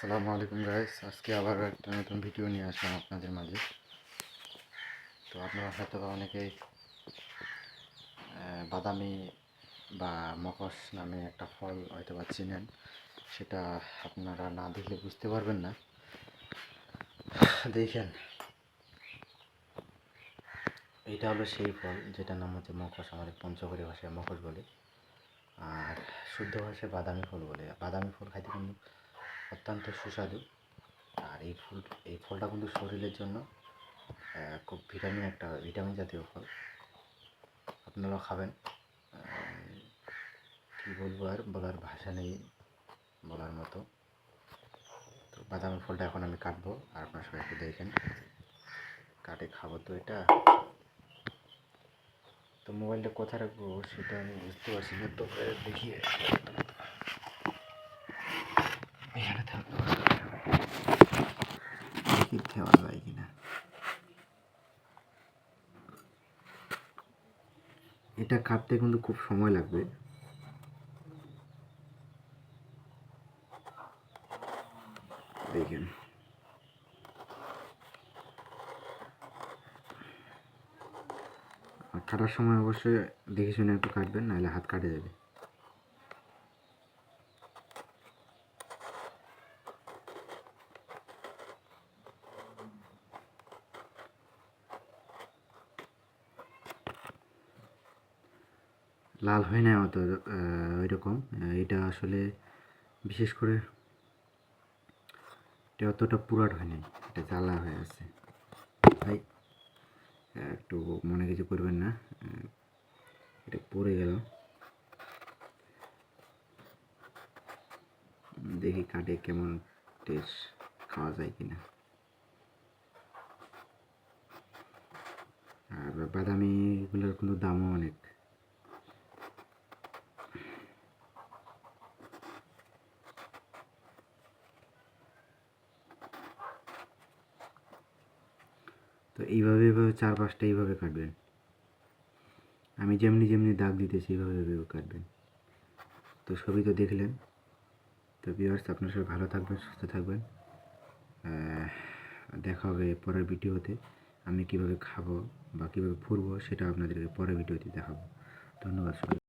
আসসালামু আলাইকুম গাইস আজকে আবার একটা নতুন ভিডিও নিয়ে আসলাম আপনাদের মাঝে। তো আপনারা হয়তো অনেকেই বাদামি বা মকস নামে একটা ফল হয়তো বা চিনেন। সেটা আপনারা না দেখলে বুঝতে পারবেন না। দেখেন। এইটা হলো সেই ফল, যেটার নাম হচ্ছে মকস। আমাদের পঞ্চগড়ি ভাষায় মকস বলে। আর শুদ্ধ ভাষায় বাদামি ফল বলে। বাদামি ফল খাইতে কিন্তু অত্যন্ত সুস্বাদু। আর এই ফুল, এই ফলটা কিন্তু শরীরের জন্য খুব ভিটামিন একটা, ভিটামিন জাতীয় ফল। আপনারা খাবেন। কী বলব আর, বলার ভাষা নেই, বলার মতো। তো বাদামি ফলটা এখন আমি কাটবো, আর আপনার সবাই একটু দেখেন। কাটে খাব তো এটা। তো মোবাইলটা কোথায় রাখব সেটা আমি বুঝতে পারছি না তো দেখি এখানে থাকব দেখি দেওয়া যায় কিনা এটা কাটতে কিন্তু খুব সময় লাগবে। দেখেন। কাটার সময় অবশ্যই দেখে শুনে একটু কাটবেন, নাহলে হাত কাটে যাবে। লাল হয় না অত ওই রকম এটা আসলে বিশেষ করে এটা অতটা পুরাট হয় নাই, এটা জ্বালা হয়ে আছে। ভাই, একটু মনে কিছু করবেন না এটা পড়ে গেল। দেখি কাটে কেমন টেস্ট খাওয়া যায় কিনা। আর বাদামিগুলোর কিন্তু দামও অনেক। তো এইভাবে এইভাবে চার পাঁচটা এইভাবে কাটবেন। আমি যেমনি যেমনি দাগ দিতেছি, এইভাবে এইভাবে কাটবেন। তো সবই তো দেখলেন। তো ভিউয়ার্স আপনার সবাই ভালো থাকবেন, সুস্থ থাকবেন। দেখা হবে পরের ভিডিওতে। আমি কীভাবে খাব বা কীভাবে ফুরবো সেটা আপনাদেরকে পরের ভিডিওতে দেখাবো। ধন্যবাদ সবাই